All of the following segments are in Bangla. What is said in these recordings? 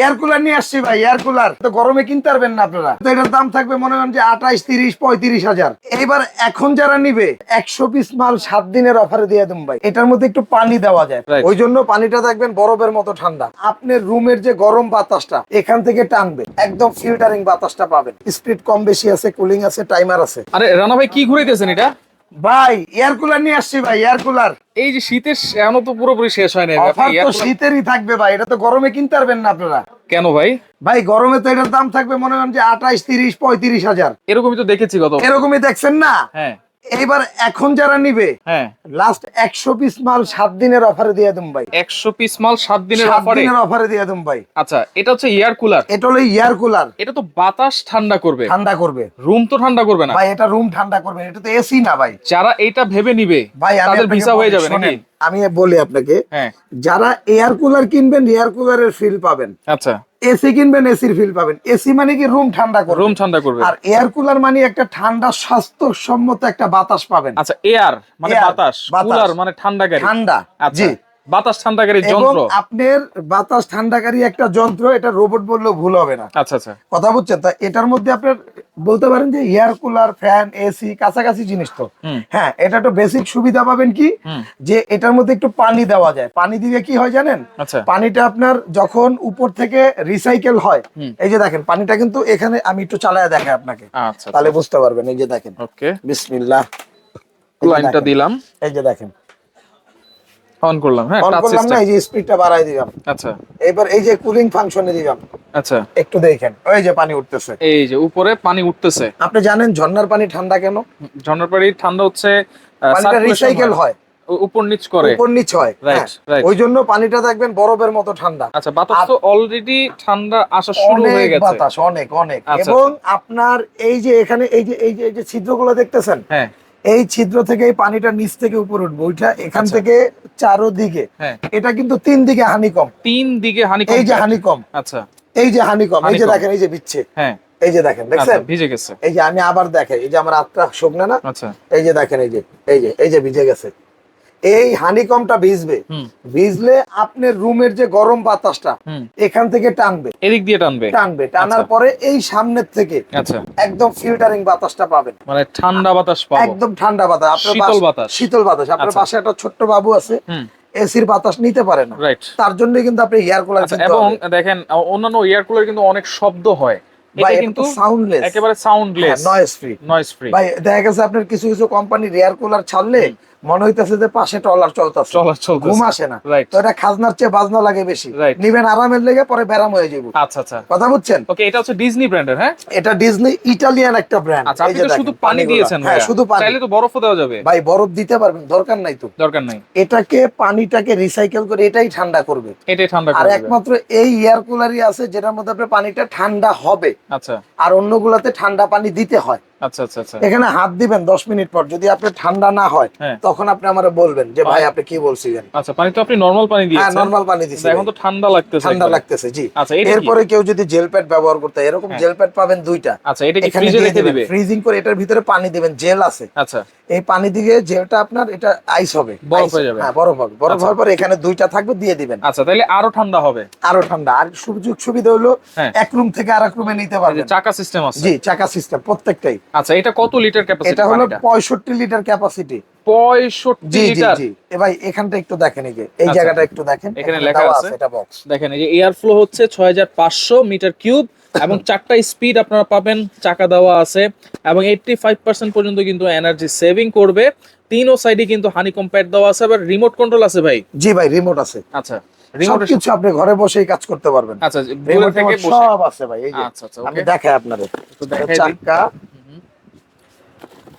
এয়ার কুলার নিয়ে আসছি ভাই এয়ার কুলার তো গরমে কিনতে পারবেন না আপনারা। তো এটার দাম থাকবে মনে করেন যে আঠাইশ তিরিশ পঁয়ত্রিশ হাজার। এইবার এখন যারা নিবে একশো পিস মাল সাত দিনের অফারে দিয়ে দেবো ভাই। এটার মধ্যে একটু পানি দেওয়া যায়। ওই জন্য পানিটা দেখবেন বরফের মতো ঠান্ডা। আপনার রুমের যে গরম বাতাসটা এখান থেকে টানবে। একদম ফিল্টারিং বাতাসটা পাবেন। স্পিড কম বেশি আছে কুলিং আছে টাইমার আছে। আরে রানা ভাই কি ঘুরাইতেছেন এটা? ভাই এয়ার কুলার নিয়ে আসছি ভাই এয়ার কুলার এই যে শীতের এখনও তো পুরোপুরি শেষ হয় না অফার তো শীতেরই থাকবে ভাই এটা তো গরমে কিনতে পারবেন না আপনারা। কেন ভাই? ভাই গরমে তো এটার দাম থাকবে মনে করেন যে আঠাইশ তিরিশ পঁয়ত্রিশ হাজার। এরকমই তো দেখেছি গত এরকমই দেখছেন না? হ্যাঁ। এইবার এখন যারা নিবে হ্যাঁ। লাস্ট একশো পিস মাল সাত দিনের অফারে দিয়ে দেবো ভাই। একশো পিস মাল সাত দিনের অফারে দিনের অফারে দিয়ে দেবো ভাই। আচ্ছা এটা হচ্ছে এয়ার কুলার এটা হলো ইয়ার কুলার এটা তো বাতাস ঠান্ডা করবে। ঠান্ডা করবে। রুম তো ঠান্ডা করবে না। ভাই এটা রুম ঠান্ডা করবে। এটা তো এসি না ভাই। যারা এটা ভেবে নিবে ভাই আমি তাদের ভিসা হয়ে বলি, যাবে নাকি? আমি বলি আপনাকে হ্যাঁ। যারা এয়ার কুলার কিনবেন এয়ার কুলারের ফিল পাবেন। আচ্ছা। এসি কিনবেন এসির ফিল পাবেন। এসি মানে কি রুম ঠান্ডা করবে? রুম ঠান্ডা করবে। আর এয়ার কুলার মানে একটা ঠান্ডা স্বাস্থ্যসম্মত একটা বাতাস পাবেন। আচ্ছা এয়ার মানে বাতাস। কুলার মানে ঠান্ডাকারী ঠান্ডা আচ্ছা। জি। বাতাস ঠান্ডাকারী যন্ত্র? আপনার বাতাস ঠান্ডাকারী একটা যন্ত্র এটা রোবট বললেও ভুল হবে না। আচ্ছা আচ্ছা। কথা বুঝছেন? তা এটার মধ্যে আপনার বলতে পারেন যে এয়ার কুলার ফ্যান এসি কাছাকাছি জিনিস তো। হ্যাঁ এটা তো বেসিক সুবিধা পাবেন কি? যে এটার মধ্যে একটু পানি দেওয়া যায়। পানি দিলে কি হয় জানেন? আচ্ছা। পানিটা আপনার যখন উপর থেকে রিসাইকেল হয় এই যে দেখেন পানিটা কিন্তু এখানে আমি একটু চালায় দেখাই আপনাকে। আচ্ছা তাহলে বুঝতে পারবেন এই যে দেখেন। ওকে বিসমিল্লাহ। লাইনটা দিলাম। এই যে দেখেন। অন করলাম হ্যাঁ অন করলাম না এই যে স্পিডটা বাড়াই দিলাম। আচ্ছা। এবার এই যে কুলিং ফাংশনে দিলাম। আচ্ছা। একটু দেখেন ওই যে পানি উঠতেছে। এই যে উপরে পানি উঠতেছে। আপনি জানেন ঝর্ণার পানি ঠান্ডা কেন? ঝর্ণার পানি ঠান্ডা হচ্ছে পানিটা রিসাইকেল হয়। উপর নিচ করে। উপর নিচ হয় Right, হ্যাঁ। ওই জন্য পানিটা দেখবেন বরফের মতো ঠান্ডা। আচ্ছা বাতাস তো অলরেডি ঠান্ডা আসা শুরু হয়ে গেছে। বাতাস অনেক অনেক। আচ্ছা, এবং আপনার এই যে এখানে এই যে এই যে এই যে ছিদ্রগুলো দেখতেছেন? হ্যাঁ। এই ছিদ্র থেকে এই পানিটা নিচ থেকে উপর উঠবো ওইটা এখান আচ্ছা। থেকে চারোদিকে। হ্যাঁ। এটা কিন্তু তিন দিকে হানিকম। তিন দিকে হানি এই যে হানিকম। আচ্ছা। এই যে হানিকম এই যে দেখেন এই যে বিচ্ছে হ্যাঁ। এই যে দেখেন আচ্ছা দেখছেন ভিজে গেছে। এই যে আমি আবার দেখে এই যে আমার আত্মা শুকনা না? আচ্ছা। এই যে দেখেন এই যে এই যে এই যে ভিজে গেছে। এই হানিকমটা ভিজবে। ভিজলে আপনার রুমের যে গরম বাতাসটা এখান থেকে টানবে। এদিক দিয়ে টানবে। টানবে। টানার আচ্ছা। পরে এই সামনের থেকে আচ্ছা। একদম ফিল্টারিং বাতাসটা পাবেন। মানে ঠান্ডা বাতাস পাবো। একদম ঠান্ডা বাতাস। আপনার শীতল বাতাস। শীতল বাতাস। আপনার আচ্ছা। পাশে একটা ছোট্ট বাবু আছে এসির বাতাস নিতে পারে না। রাইট তার জন্য কিন্তু আপনি এয়ার কুলার আচ্ছা এবং দেখেন অন্যান্য এয়ার কুলার কিন্তু অনেক শব্দ হয়। এটা কিন্তু সাউন্ডলেস একেবারে soundless noise free noise free ভাই দেখা গেছে আপনার কিছু কিছু কোম্পানির এয়ার কুলার ছাড়লে মনে হইতেছে যে পাশে টলার চলতেছে। ঘুম আসে না। তো এটা খাজনার চেয়ে বাজনা লাগে বেশি। নিবেন আরামের লেগে পরে ব্যারাম হয়ে যাব আচ্ছা আচ্ছা। কথা বুঝছেন? ওকে এটা হচ্ছে ডিজনি ব্র্যান্ডের হ্যাঁ? এটা ডিজনি ইটালিয়ান একটা ব্র্যান্ড আচ্ছা আপনি শুধু পানি দিয়েছেন হ্যাঁ শুধু পানি। চাইলে তো বরফও দেওয়া যাবে। ভাই বরফ দিতে পারবেন দরকার নাই তো। দরকার নাই। এটাকে পানিটাকে রিসাইকেল করে এটাই ঠান্ডা করবে। এটাই ঠান্ডা আর একমাত্র এই এয়ার কুলারই আছে যেটার মধ্যে আপনার পানিটা ঠান্ডা হবে। আচ্ছা। আর অন্যগুলাতে ঠান্ডা পানি দিতে হয়। আচ্ছা আচ্ছা আচ্ছা। এখানে হাত দিবেন দশ মিনিট পর। যদি আপনার ঠান্ডা না হয় হ্যাঁ। তখন আপনি আমার বলবেন যে ভাই আপনি কি বলছিলেন? আচ্ছা পানি তো আপনি নরমাল পানি হ্যাঁ দিয়েছেন। নর্মাল পানি দিচ্ছি এখন তো ঠান্ডা লাগতেছে ঠান্ডা লাগতেছে জি। আচ্ছা এরপরে কেউ যদি জেল প্যাড ব্যবহার করতে এরকম হ্যাঁ। জেল প্যাড পাবেন দুইটা। আচ্ছা এটা কি ফ্রিজে রেখে দিবে? ফ্রিজিং করে এটার ভিতরে পানি দিবেন জেল আছে। আচ্ছা। এই পানি দিয়ে জেলটা আপনার এটা আইস হবে। বরফ হয়ে যাবে। হ্যাঁ বরফ হবে। বরফ। হওয়ার পরে এখানে দুইটা থাকবে দিয়ে দিবেন। আচ্ছা তাহলে আরও ঠান্ডা হবে। আরও ঠান্ডা। আর সুযোগ সুবিধা হলো হ্যাঁ। এক রুম থেকে আরেক রুমে নিতে পারবেন। চাকা সিস্টেম আছে। জি চাকা সিস্টেম প্রত্যেকটাই। আচ্ছা এটা কত লিটার ক্যাপাসিটি এটা হলো পঁয়ষট্টি লিটার ক্যাপাসিটি পঁয়ষট্টি জি জি লিটার? জি এ ভাই এখানটা একটু দেখেন এই যে এই আচ্ছা। জায়গাটা একটু দেখেন এখানে লেখা আছে। এটা বক্স দেখেন এই যে এয়ার ফ্লো হচ্ছে ছয় হাজার পাঁচশো মিটার কিউব এবং চারটা স্পিড আপনারা পাবেন চাকা দেওয়া আছে এবং এইটটি ফাইভ পার্সেন্ট পর্যন্ত কিন্তু এনার্জি সেভিং করবে। তিনও সাইডে কিন্তু হানি কম্প্যাক্ট দেওয়া আছে আবার রিমোট কন্ট্রোল আছে ভাই? জি ভাই রিমোট আছে। আচ্ছা রিমোট সবকিছু আপনি ঘরে বসেই কাজ করতে পারবেন। আচ্ছা রিমোট থেকে সব আছে ভাই এই যে। আচ্ছা আচ্ছা আমি দেখাই আপনাদের। চাক্কা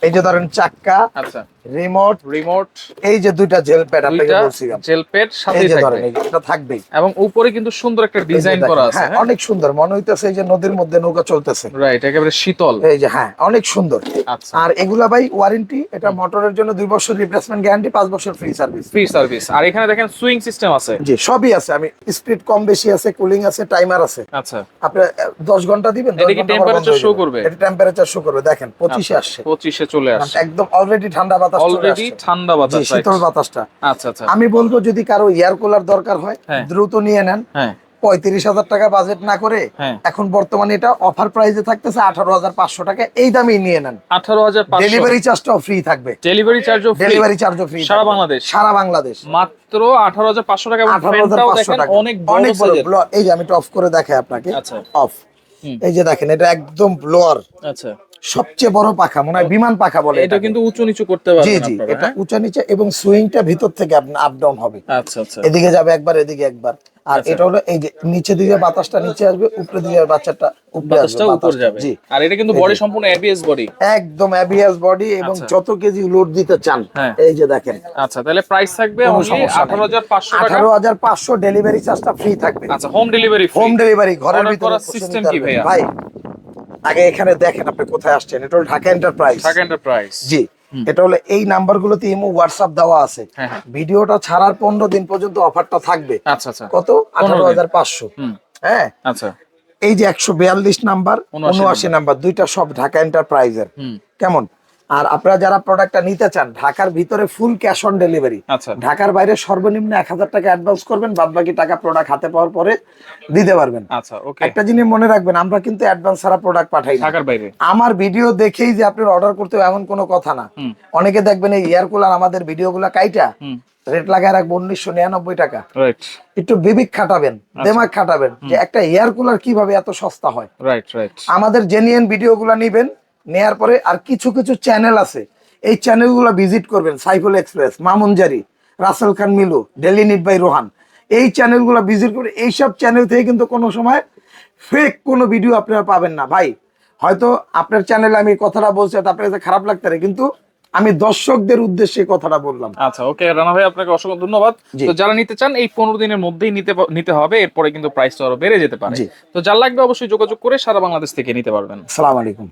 এই যে ধরেন চাক্কা আচ্ছা। রিমোট রিমোট এই যে দুইটা জেল প্যাড আপনাকে বলছিলাম। জেল সাথেই যে থাকবে। এটা থাকবেই। এবং উপরে কিন্তু সুন্দর একটা ডিজাইন করা আছে হ্যাঁ অনেক সুন্দর। মনে হইতেছে এই যে নদীর মধ্যে নৌকা চলতেছে। রাইট একেবারে শীতল। এই যে হ্যাঁ অনেক সুন্দর। আচ্ছা। আর এগুলা ভাই ওয়ারেন্টি এটা মোটরের জন্য দুই বছর রিপ্লেসমেন্ট গ্যারান্টি পাঁচ বছর ফ্রি সার্ভিস ফ্রি সার্ভিস আর এখানে দেখেন সুইং সিস্টেম আছে। জি সবই আছে। আমি স্পিড কম বেশি আছে কুলিং আছে টাইমার আছে। আচ্ছা। আপনি আহ, দশ ঘণ্টা দিবেন এটা কি temperature show করবে? এটা টেম্পারেচার শো করবে। দেখেন পঁচিশে আসছে। পঁচিশে চলে আসছে। একদম অলরেডি ঠান্ডা বাতাস চলে অলরেডি ঠান্ডা বাতাস শীতল বাতাসটা। আচ্ছা আচ্ছা। আমি বলব যদি কারও এয়ার কুলার দরকার হয় হ্যাঁ। দ্রুত নিয়ে নেন। হ্যাঁ। পঁয়ত্রিশ হাজার টাকা বাজেট না করে হ্যাঁ। এখন বর্তমানে এটা অফার প্রাইসে থাকতেছে আঠারো হাজার পাঁচশো টাকা এই দামেই নিয়ে নেন। আঠারো হাজার ডেলিভারি চার্জটাও ফ্রি থাকবে। ডেলিভারি চার্জও ডেলিভারি চার্জও ফ্রি সারা বাংলাদেশ? সারা বাংলাদেশ। মাত্র আঠারো হাজার পাঁচশো টাকা আঠারো হাজার পাঁচশো টাকা। অনেক অনেক বড়। এই যে আমি করে দেখাই আপনাকে। আচ্ছা। অফ এই যে দেখেন এটা একদম ব্লোয়ার আচ্ছা। সবচেয়ে বড় পাখা মনে হয় বিমান পাখা বলে এটা কিন্তু উঁচু নিচু করতে পারবে জি জি এটা হ্যাঁ? উঁচা নিচে এবং সুইংটা ভিতর থেকে আপ ডাউন হবে আচ্ছা আচ্ছা এদিকে যাবে একবার এদিকে একবার আর আচ্ছা। এটা হলো এই যে নিচে দিকে বাতাসটা নিচে আসবে উপরে দিকে বাচ্চাটা উপরে বাতাসটা আসবে উপর যাবে জি আর এটা কিন্তু বডি সম্পূর্ণ এবিএস বডি একদম অ্যাবিয়াস বডি এবং আচ্ছা। যত কেজি লোড দিতে চান হ্যাঁ। এই যে দেখেন আচ্ছা তাহলে প্রাইস থাকবে কোনো অনলি সমস্যা নাই। আঠারো হাজার পাঁচশো টাকা আঠারো হাজার পাঁচশো ডেলিভারি চার্জটা ফ্রি থাকবে আচ্ছা হোম ডেলিভারি হোম ডেলিভারি ঘরের ভিতরে নিতে কি। ভাইয়া? ভাই আগে এখানে দেখেন আপনি কোথায় আসছেন। এটা হলো ঢাকা এন্টারপ্রাইজ ঢাকা এন্টারপ্রাইজ জি। এটা হলো এই নাম্বারগুলোতে ইমো হোয়াটসঅ্যাপ দেওয়া আছে। হ্যাঁ, হ্যাঁ। ভিডিওটা ছাড়ার পনেরো দিন পর্যন্ত অফারটা থাকবে। আচ্ছা আচ্ছা। কত? আঠারো হাজার পাঁচশো। হ্যাঁ? আচ্ছা। এই যে একশো বিয়াল্লিশ নাম্বার উনআশি নাম্বার। দুইটা সব ঢাকা এন্টারপ্রাইজের কেমন? আর আপনারা যারা প্রোডাক্টটা নিতে চান ঢাকার ভিতরে ফুল ক্যাশ অন ডেলিভারি ঢাকার বাইরে সর্বনিম্ন এক হাজার টাকা অ্যাডভান্স করবেন বাদ বাকি টাকা প্রোডাক্ট হাতে পাওয়ার পরে দিতে পারবেন। আচ্ছা ওকে একটা জিনিস মনে রাখবেন আমরা কিন্তু অ্যাডভান্স ছাড়া প্রোডাক্ট পাঠাই না। ঢাকার বাইরে। আমার ভিডিও দেখেই যে আপনার অর্ডার করতে হবে এমন কোনো কথা না। অনেকে দেখবেন এই এয়ার কুলার আমাদের ভিডিও ভিডিওগুলো কাইটা রেট লাগায় রাখব উনিশশো নিরানব্বই টাকা। রাইট একটু বিবেক খাটাবেন আচ্ছা। দেমাগ খাটাবেন যে একটা এয়ার কুলার কীভাবে এত সস্তা হয়। রাইট রাইট আমাদের জেনুইন ভিডিওগুলো নিবেন নেয়ার পরে আর কিছু কিছু চ্যানেল আছে। এই চ্যানেলগুলো ভিজিট করবেন Saiful express Mamunjari Rasel Khan Milu daily neat by Rohan. এই চ্যানেলগুলো ভিজিট করে এইসব চ্যানেল থেকে কিন্তু কোনো সময় ফেক কোনো ভিডিও আপনারা পাবেন না। ভাই হয়তো আপনার চ্যানেলে আমি কথাটা বলছি আপনার কাছে খারাপ লাগতে পারে কিন্তু আমি দর্শকদের উদ্দেশ্যে কথাটা বললাম। আচ্ছা ওকে রানা ভাই আপনাকে অসংখ্য ধন্যবাদ। তো যারা নিতে চান এই পনেরো দিনের মধ্যেই নিতে নিতে হবে এরপরে কিন্তু প্রাইসটা আরও বেড়ে যেতে পারে। তো যার লাগবে অবশ্যই যোগাযোগ করে সারা বাংলাদেশ থেকে নিতে পারবেন। সালাম আলাইকুম।